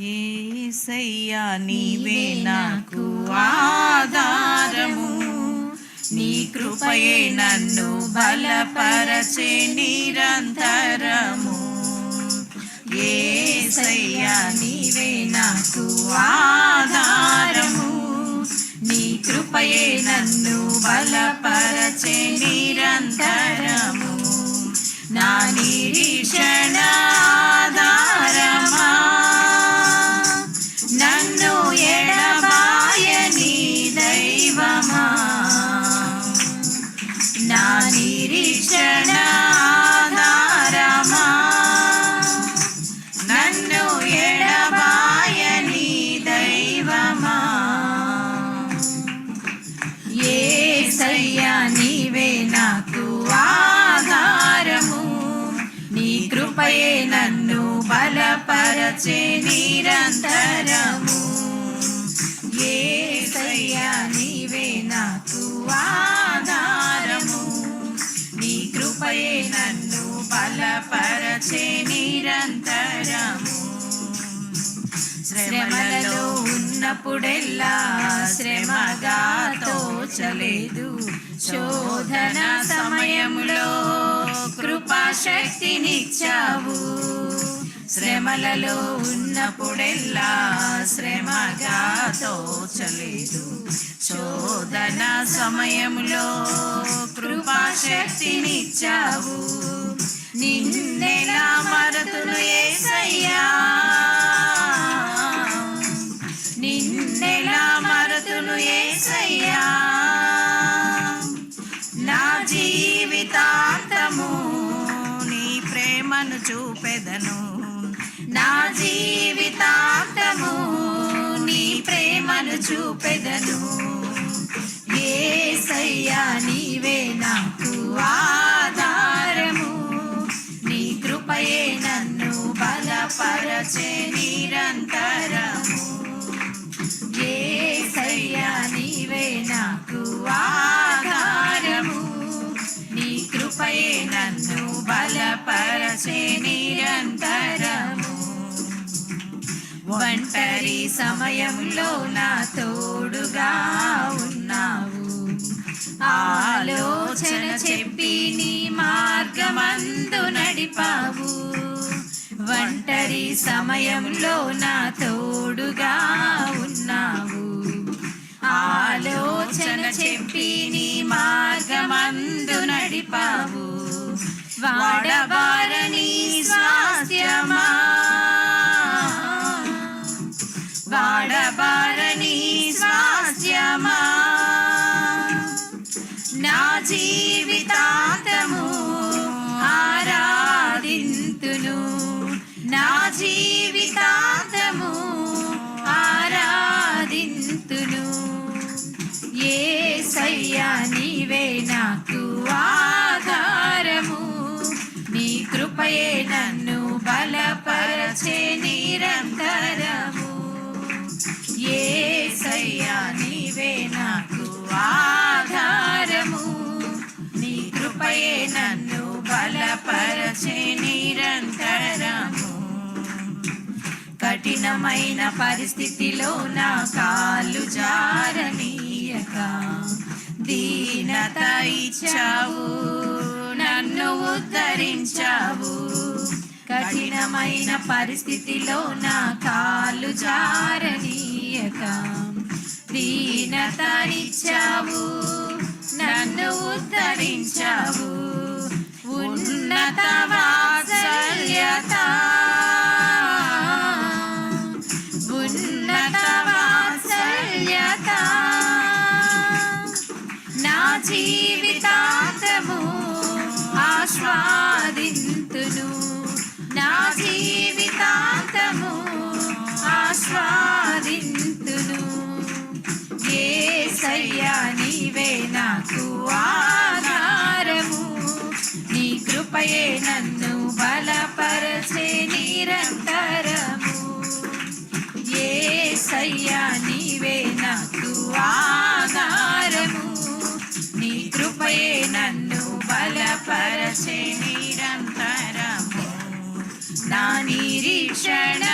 ఏసయ్యా నీవే నాకు ఆధారము. నీ కృపయే నన్ను బలపరచే నిరంతరము. ఏసయ్యా నీవే నాకు ఆధారము. నీ కృపయే నన్ను బలపరచే నిరంతరము. నా నిరీక్షణ నిరీక్షణ ఆధారమా నన్ను ఎడబాయని దైవమా? ఏసయ్యా నీవే నాకు ఆధారము. నీ కృపయే నన్ను బలపరచే నిరంతరము. ఏసయ్యా నీవే నాకు ఆధారము బలపరచే నిరంతరము శ్రమలలో ఉన్నప్పుడెల్లా శ్రమగా తోచలేదు శోధన సమయములో కృపాశక్తినిచ్చావు శ్రమలలో ఉన్నప్పుడెల్లా శ్రమగా తోచలేదు శోధన సమయములో కృపాశక్తినిచ్చావు నిన్నెలా మరతులు ఏసయ్యా. నిన్నెలా మరతులు ఏసయ్యా. నా జీవితాంతము నీ ప్రేమను చూపెదను. నా జీవితాంతము నీ ప్రేమను చూపెదను. ఏసయ్యా నీవే నాకు ఆ బలపరచే నిరంతరము. ఒంటరి సమయంలో నా తోడుగా ఉన్నావు. ఆలోచన చెప్పి నీ మార్గమందు నడిపావు. ఒంటరి సమయంలో నా తోడుగా ఉన్నావు. ఆలోచన చెప్పి నీ మార్గమందు నడిపావు. వాడబా నీవే నాకు ఆధారము. నీ కృపయే నన్ను బలపరచే నిరంతరము. ఏసయ్యా నీవే నాకు ఆధారము. నీ కృపయే నన్ను బలపరచే నిరంతరము. కఠినమైన పరిస్థితిలో నా కాలు జా దీనత ఇచ్చావు నన్ను ఉద్ధరించావు. కఠినమైన పరిస్థితిలో నా కాలు జారనీయక. దీనత ఇచ్చావు నన్ను ఉద్ధరించావు. జీవితాంతము ఆస్వాదింతును. నా జీవితాంతము ఆస్వాదింతును. ఏ సయ్యా నీవే నాకు ఆధారము. నీ కృపయే నన్ను కృపయే నన్ను బలపరచే నిరంతరము. నా నిరీక్షణ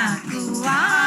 నాకు ఆధారము